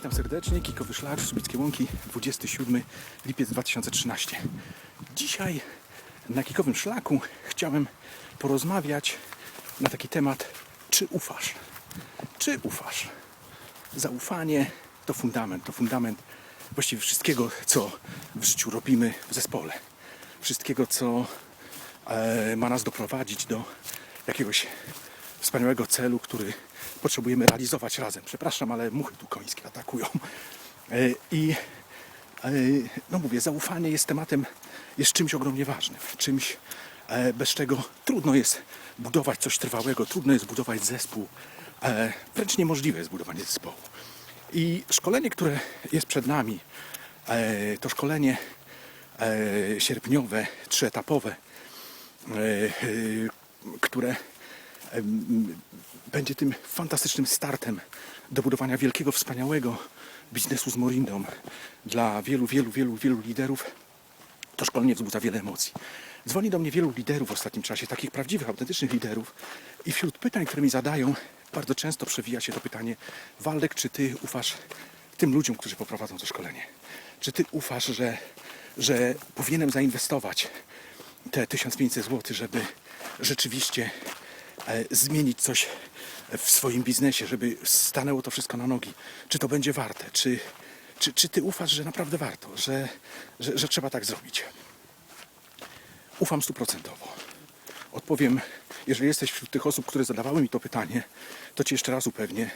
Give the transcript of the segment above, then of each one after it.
Witam serdecznie, Kikowy Szlak, Subickie Łąki, 27 lipiec 2013. Dzisiaj na Kikowym Szlaku chciałem porozmawiać na taki temat, czy ufasz? Czy ufasz? Zaufanie to fundament, to fundament właściwie wszystkiego, co w życiu robimy w zespole. Wszystkiego, co e, ma nas doprowadzić do jakiegoś wspaniałego celu, który potrzebujemy realizować razem. Przepraszam, ale muchy tu końskie atakują. E, I e, no mówię, zaufanie jest tematem, jest czymś ogromnie ważnym, czymś e, bez czego trudno jest budować coś trwałego, trudno jest budować zespół, wręcz niemożliwe jest budowanie zespołu. I szkolenie, które jest przed nami, to szkolenie sierpniowe, trzyetapowe, które będzie tym fantastycznym startem do budowania wielkiego, wspaniałego biznesu z Morindą dla wielu, wielu, wielu, wielu liderów. To szkolenie wzbudza wiele emocji. Dzwoni do mnie wielu liderów w ostatnim czasie, takich prawdziwych, autentycznych liderów i wśród pytań, które mi zadają, bardzo często przewija się to pytanie Waldek, czy ty ufasz tym ludziom, którzy poprowadzą to szkolenie? Czy ty ufasz, że, że powinienem zainwestować te 1500 zł, żeby rzeczywiście zmienić coś w swoim biznesie, żeby stanęło to wszystko na nogi. Czy to będzie warte? Czy, czy, czy ty ufasz, że naprawdę warto, że, że, że trzeba tak zrobić? Ufam stuprocentowo. Odpowiem, jeżeli jesteś wśród tych osób, które zadawały mi to pytanie, to ci jeszcze raz upewnię.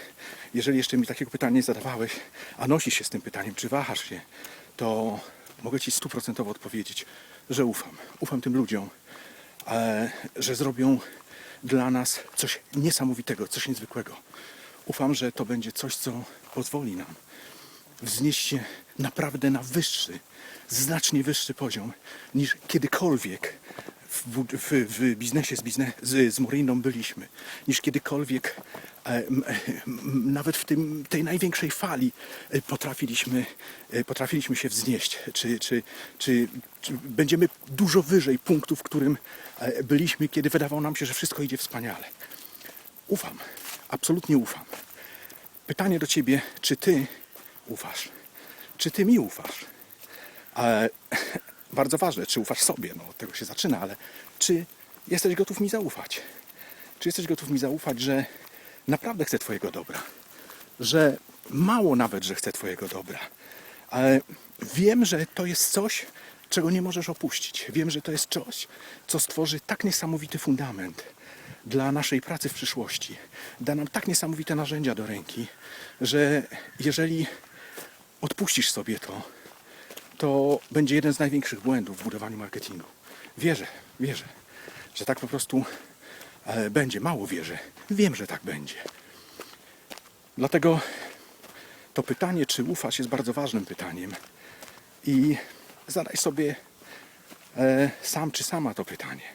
Jeżeli jeszcze mi takiego pytania nie zadawałeś, a nosisz się z tym pytaniem, czy wahasz się, to mogę ci stuprocentowo odpowiedzieć, że ufam. Ufam tym ludziom, e, że zrobią dla nas coś niesamowitego, coś niezwykłego. Ufam, że to będzie coś, co pozwoli nam wznieść się naprawdę na wyższy, znacznie wyższy poziom niż kiedykolwiek w, w, w biznesie z, bizne, z, z Moriną byliśmy, niż kiedykolwiek e, e, nawet w tym, tej największej fali e, potrafiliśmy, potrafiliśmy się wznieść, czy, czy, czy, czy będziemy dużo wyżej punktu, w którym byliśmy, kiedy wydawało nam się, że wszystko idzie wspaniale. Ufam, absolutnie ufam. Pytanie do ciebie, czy ty ufasz? Czy ty mi ufasz? Bardzo ważne, czy ufasz sobie, no od tego się zaczyna, ale czy jesteś gotów mi zaufać? Czy jesteś gotów mi zaufać, że naprawdę chcę Twojego dobra? Że mało nawet, że chcę Twojego dobra, ale wiem, że to jest coś, czego nie możesz opuścić. Wiem, że to jest coś, co stworzy tak niesamowity fundament dla naszej pracy w przyszłości. Da nam tak niesamowite narzędzia do ręki, że jeżeli odpuścisz sobie to, to będzie jeden z największych błędów w budowaniu marketingu. Wierzę, wierzę, że tak po prostu e, będzie. Mało wierzę. Wiem, że tak będzie. Dlatego to pytanie, czy ufasz, jest bardzo ważnym pytaniem. I zadaj sobie e, sam czy sama to pytanie.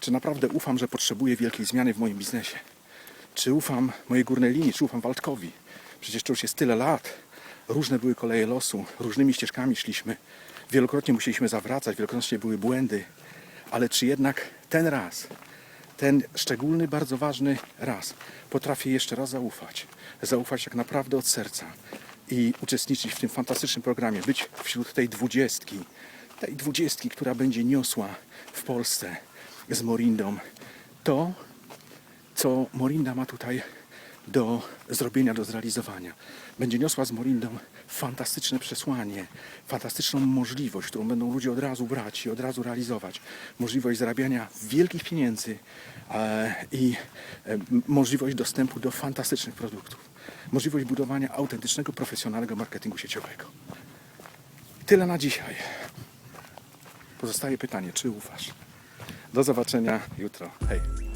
Czy naprawdę ufam, że potrzebuję wielkiej zmiany w moim biznesie? Czy ufam mojej górnej linii, czy ufam Waldkowi? Przecież to już jest tyle lat. Różne były koleje losu, różnymi ścieżkami szliśmy. Wielokrotnie musieliśmy zawracać, wielokrotnie były błędy. Ale czy jednak ten raz, ten szczególny, bardzo ważny raz, potrafię jeszcze raz zaufać? Zaufać tak naprawdę od serca i uczestniczyć w tym fantastycznym programie, być wśród tej dwudziestki, tej dwudziestki, która będzie niosła w Polsce z Morindą to, co Morinda ma tutaj do zrobienia, do zrealizowania. Będzie niosła z Morindą fantastyczne przesłanie, fantastyczną możliwość, którą będą ludzie od razu brać i od razu realizować. Możliwość zarabiania wielkich pieniędzy e, i e, możliwość dostępu do fantastycznych produktów. Możliwość budowania autentycznego, profesjonalnego marketingu sieciowego. Tyle na dzisiaj. Pozostaje pytanie, czy ufasz? Do zobaczenia jutro. Hej.